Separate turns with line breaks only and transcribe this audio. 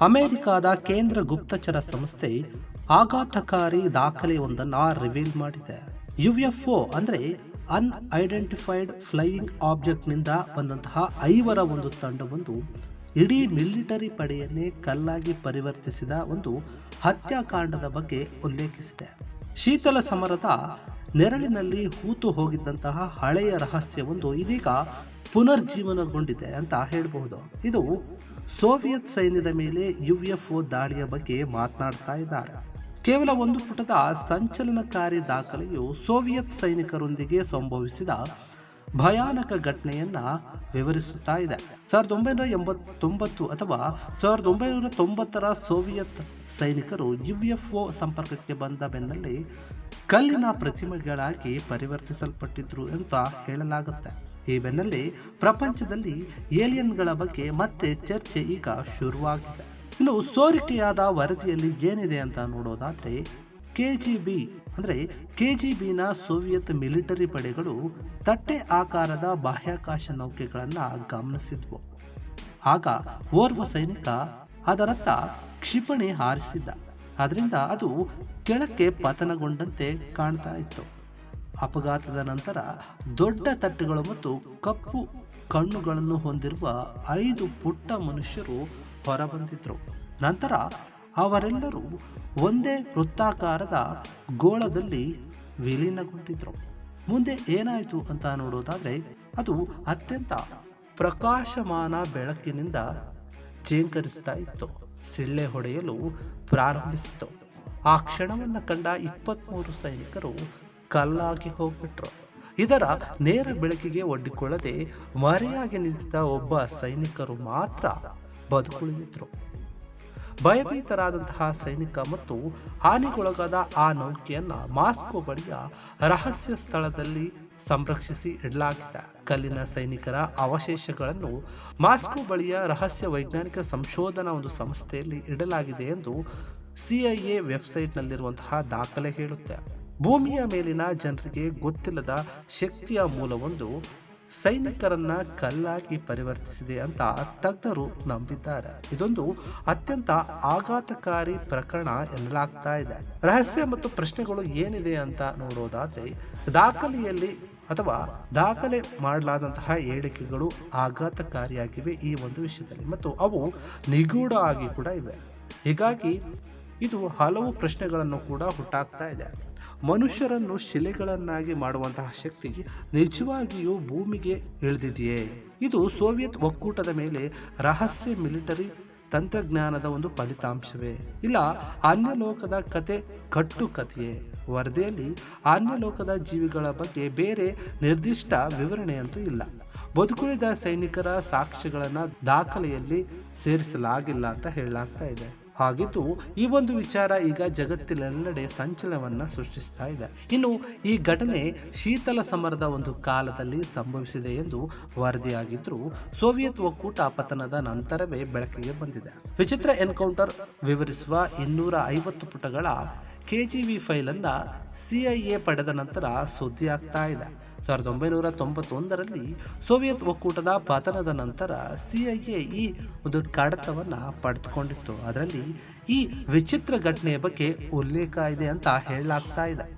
ಅಮೆರಿಕದ ಕೇಂದ್ರ ಗುಪ್ತಚರ ಸಂಸ್ಥೆ ಆಘಾತಕಾರಿ ದಾಖಲೆಯೊಂದನ್ನು ರಿವೀಲ್ ಮಾಡಿದೆ. ಯುಎಫ್ಒ ಅಂದರೆ ಅನ್ಐಡೆಂಟಿಫೈಡ್ ಫ್ಲೈಯಿಂಗ್ ಆಬ್ಜೆಕ್ಟ್ನಿಂದ ಬಂದಂತಹ ಐವರ ಒಂದು ತಂಡವೊಂದು ಇಡೀ ಮಿಲಿಟರಿ ಪಡೆಯನ್ನೇ ಕಲ್ಲಾಗಿ ಪರಿವರ್ತಿಸಿದ ಒಂದು ಹತ್ಯಾಕಾಂಡದ ಬಗ್ಗೆ ಉಲ್ಲೇಖಿಸಿದೆ. ಶೀತಲ ಸಮರದ ನೆರಳಿನಲ್ಲಿ ಹೂತು ಹೋಗಿದ್ದಂತಹ ಹಳೆಯ ರಹಸ್ಯವೊಂದು ಇದೀಗ ಪುನರ್ಜೀವನಗೊಂಡಿದೆ ಅಂತ ಹೇಳಬಹುದು. ಇದು ಸೋವಿಯತ್ ಸೈನ್ಯದ ಮೇಲೆ ಯುಎಫ್ಒ ದಾಳಿಯ ಬಗ್ಗೆ ಮಾತನಾಡ್ತಾ ಇದ್ದಾರೆ. ಕೇವಲ ಒಂದು ಪುಟದ ಸಂಚಲನಕಾರಿ ದಾಖಲೆಯು ಸೋವಿಯತ್ ಸೈನಿಕರೊಂದಿಗೆ ಸಂಭವಿಸಿದ ಭಯಾನಕ ಘಟನೆಯನ್ನ ವಿವರಿಸುತ್ತಾ ಇದೆ. ಸಾವಿರದ ಒಂಬೈನೂರ ಎಂಬತ್ತೊಂಬತ್ತು ಅಥವಾ ಸಾವಿರದ ಒಂಬೈನೂರ ತೊಂಬತ್ತರ ಸೋವಿಯತ್ ಸೈನಿಕರು ಯುಎಫ್ಒ ಸಂಪರ್ಕಕ್ಕೆ ಬಂದ ಬೆನ್ನಲ್ಲೇ ಕಲ್ಲಿನ ಪ್ರತಿಮೆಗಳಾಗಿ ಪರಿವರ್ತಿಸಲ್ಪಟ್ಟಿದ್ರು ಅಂತ ಹೇಳಲಾಗುತ್ತೆ. ಈ ಬೆನ್ನಲ್ಲಿ ಪ್ರಪಂಚದಲ್ಲಿ ಏಲಿಯನ್ಗಳ ಬಗ್ಗೆ ಮತ್ತೆ ಚರ್ಚೆ ಈಗ ಶುರುವಾಗಿದೆ. ಇನ್ನು ಸೋರಿಕೆಯಾದ ವರದಿಯಲ್ಲಿ ಏನಿದೆ ಅಂತ ನೋಡೋದಾದ್ರೆ, ಕೆಜಿಬಿ ಅಂದರೆ ಕೆಜಿಬಿನ ಸೋವಿಯತ್ ಮಿಲಿಟರಿ ಪಡೆಗಳು ತಟ್ಟೆ ಆಕಾರದ ಬಾಹ್ಯಾಕಾಶ ನೌಕೆಗಳನ್ನು ಗಮನಿಸಿದ್ವು. ಆಗ ಓರ್ವ ಸೈನಿಕ ಅದರತ್ತ ಕ್ಷಿಪಣಿ ಹಾರಿಸಿದ್ದ. ಅದರಿಂದ ಅದು ಕೆಳಕ್ಕೆ ಪತನಗೊಂಡಂತೆ ಕಾಣ್ತಾ ಇತ್ತು. ಅಪಘಾತದ ನಂತರ ದೊಡ್ಡ ತಟ್ಟೆಗಳು ಮತ್ತು ಕಪ್ಪು ಕಣ್ಣುಗಳನ್ನು ಹೊಂದಿರುವ ಐದು ಪುಟ್ಟ ಮನುಷ್ಯರು ಹೊರಬಂದಿದ್ದರು ನಂತರ ಅವರೆಲ್ಲರೂ ಒಂದೇ ವೃತ್ತಾಕಾರದ ಗೋಳದಲ್ಲಿ ವಿಲೀನಗೊಂಡಿದ್ರು. ಮುಂದೆ ಏನಾಯಿತು ಅಂತ ನೋಡೋದಾದರೆ, ಅದು ಅತ್ಯಂತ ಪ್ರಕಾಶಮಾನ ಬೆಳಕಿನಿಂದ ಚೇಂಕರಿಸ್ತಾ ಇತ್ತು. ಸಿಳ್ಳೆ ಹೊಡೆಯಲು ಪ್ರಾರಂಭಿಸಿತು ಆ ಕ್ಷಣವನ್ನು ಕಂಡ ಇಪ್ಪತ್ತ್ಮೂರು ಸೈನಿಕರು ಕಲ್ಲಾಗಿ ಹೋಗ್ಬಿಟ್ರು. ಇದರ ನೇರ ಬೆಳಕಿಗೆ ಒಡ್ಡಿಕೊಳ್ಳದೆ ಮರೆಯಾಗಿ ನಿಂತಿದ್ದ ಒಬ್ಬ ಸೈನಿಕರು ಮಾತ್ರ ಬದುಕುಳಿದಿದ್ರು. ಭಯಭೀತರಾದಂತಹ ಸೈನಿಕ ಮತ್ತು ಹಾನಿಗೊಳಗಾದ ಆ ನೌಕೆಯನ್ನು ಮಾಸ್ಕೋ ಬಳಿಯ ರಹಸ್ಯ ಸ್ಥಳದಲ್ಲಿ ಸಂರಕ್ಷಿಸಿ ಇಡಲಾಗಿದೆ. ಕಲ್ಲಿನ ಸೈನಿಕರ ಅವಶೇಷಗಳನ್ನು ಮಾಸ್ಕೋ ಬಳಿಯ ರಹಸ್ಯ ವೈಜ್ಞಾನಿಕ ಸಂಶೋಧನಾ ಒಂದು ಸಂಸ್ಥೆಯಲ್ಲಿ ಇಡಲಾಗಿದೆ ಎಂದು ಸಿಐಎ ವೆಬ್ಸೈಟ್ನಲ್ಲಿರುವಂತಹ ದಾಖಲೆ ಹೇಳುತ್ತೆ. ಭೂಮಿಯ ಮೇಲಿನ ಜನರಿಗೆ ಗೊತ್ತಿಲ್ಲದ ಶಕ್ತಿಯ ಮೂಲವೊಂದು ಸೈನಿಕರನ್ನ ಕಲ್ಲಾಗಿ ಪರಿವರ್ತಿಸಿದೆ ಅಂತ ತಜ್ಞರು ನಂಬಿದ್ದಾರೆ. ಇದೊಂದು ಅತ್ಯಂತ ಆಘಾತಕಾರಿ ಪ್ರಕರಣ ಎನ್ನಲಾಗ್ತಾ ಇದೆ. ರಹಸ್ಯ ಮತ್ತು ಪ್ರಶ್ನೆಗಳು ಏನಿದೆ ಅಂತ ನೋಡೋದಾದ್ರೆ, ದಾಖಲೆಯಲ್ಲಿ ಅಥವಾ ದಾಖಲೆ ಮಾಡಲಾದಂತಹ ಹೇಳಿಕೆಗಳು ಆಘಾತಕಾರಿಯಾಗಿವೆ ಈ ಒಂದು ವಿಷಯದಲ್ಲಿ ಮತ್ತು ಅವು ನಿಗೂಢ ಆಗಿ ಕೂಡ ಇವೆ. ಹೀಗಾಗಿ ಇದು ಹಲವು ಪ್ರಶ್ನೆಗಳನ್ನು ಕೂಡ ಹುಟ್ಟಾಕ್ತಾ ಇದೆ. ಮನುಷ್ಯರನ್ನು ಶಿಲೆಗಳನ್ನಾಗಿ ಮಾಡುವಂತಹ ಶಕ್ತಿ ನಿಜವಾಗಿಯೂ ಭೂಮಿಗೆ ಇಳಿದಿದೆಯೇ? ಇದು ಸೋವಿಯತ್ ಒಕ್ಕೂಟದ ಮೇಲೆ ರಹಸ್ಯ ಮಿಲಿಟರಿ ತಂತ್ರಜ್ಞಾನದ ಒಂದು ಫಲಿತಾಂಶವೇ. ಇಲ್ಲ, ಅನ್ಯಲೋಕದ ಕತೆ ಕಟ್ಟು ಕಥೆಯೇ ವರದಿಯಲ್ಲಿ ಅನ್ಯಲೋಕದ ಜೀವಿಗಳ ಬಗ್ಗೆ ಬೇರೆ ನಿರ್ದಿಷ್ಟ ವಿವರಣೆಯಂತೂ ಇಲ್ಲ. ಬದುಕುಳಿದ ಸೈನಿಕರ ಸಾಕ್ಷ್ಯಗಳನ್ನು ದಾಖಲೆಯಲ್ಲಿ ಸೇರಿಸಲಾಗಿಲ್ಲ ಅಂತ ಹೇಳಲಾಗ್ತಾ ಇದೆ. ಹಾಗಿದ್ದು ಈ ಒಂದು ವಿಚಾರ ಈಗ ಜಗತ್ತಿನೆಲ್ಲೆಡೆ ಸಂಚಲನವನ್ನ ಸೃಷ್ಟಿಸ್ತಾ ಇದೆ. ಇನ್ನು ಈ ಘಟನೆ ಶೀತಲ ಸಮರದ ಒಂದು ಕಾಲದಲ್ಲಿ ಸಂಭವಿಸಿದೆ ಎಂದು ವರದಿಯಾಗಿದ್ದರೂ ಸೋವಿಯತ್ ಒಕ್ಕೂಟ ಪತನದ ನಂತರವೇ ಬೆಳಕಿಗೆ ಬಂದಿದೆ. ವಿಚಿತ್ರ ಎನ್ಕೌಂಟರ್ ವಿವರಿಸುವ ಇನ್ನೂರ ಐವತ್ತು ಪುಟಗಳ ಕೆಜಿವಿ ಫೈಲ್ ಐ ಸಿಐಎ ಪಡೆದ ನಂತರ ಸುದ್ದಿ ಆಗ್ತಾ ಇದೆ. ಸಾವಿರದ ಒಂಬೈನೂರ ತೊಂಬತ್ತೊಂದರಲ್ಲಿ ಸೋವಿಯತ್ ಒಕ್ಕೂಟದ ಪತನದ ನಂತರ ಸಿ ಐ ಎ ಈ ಒಂದು ಕಡತವನ್ನು ಪಡೆದುಕೊಂಡಿತ್ತು. ಅದರಲ್ಲಿ ಈ ವಿಚಿತ್ರ ಘಟನೆಯ ಬಗ್ಗೆ ಉಲ್ಲೇಖ ಇದೆ ಅಂತ ಹೇಳಲಾಗ್ತಾ ಇದೆ.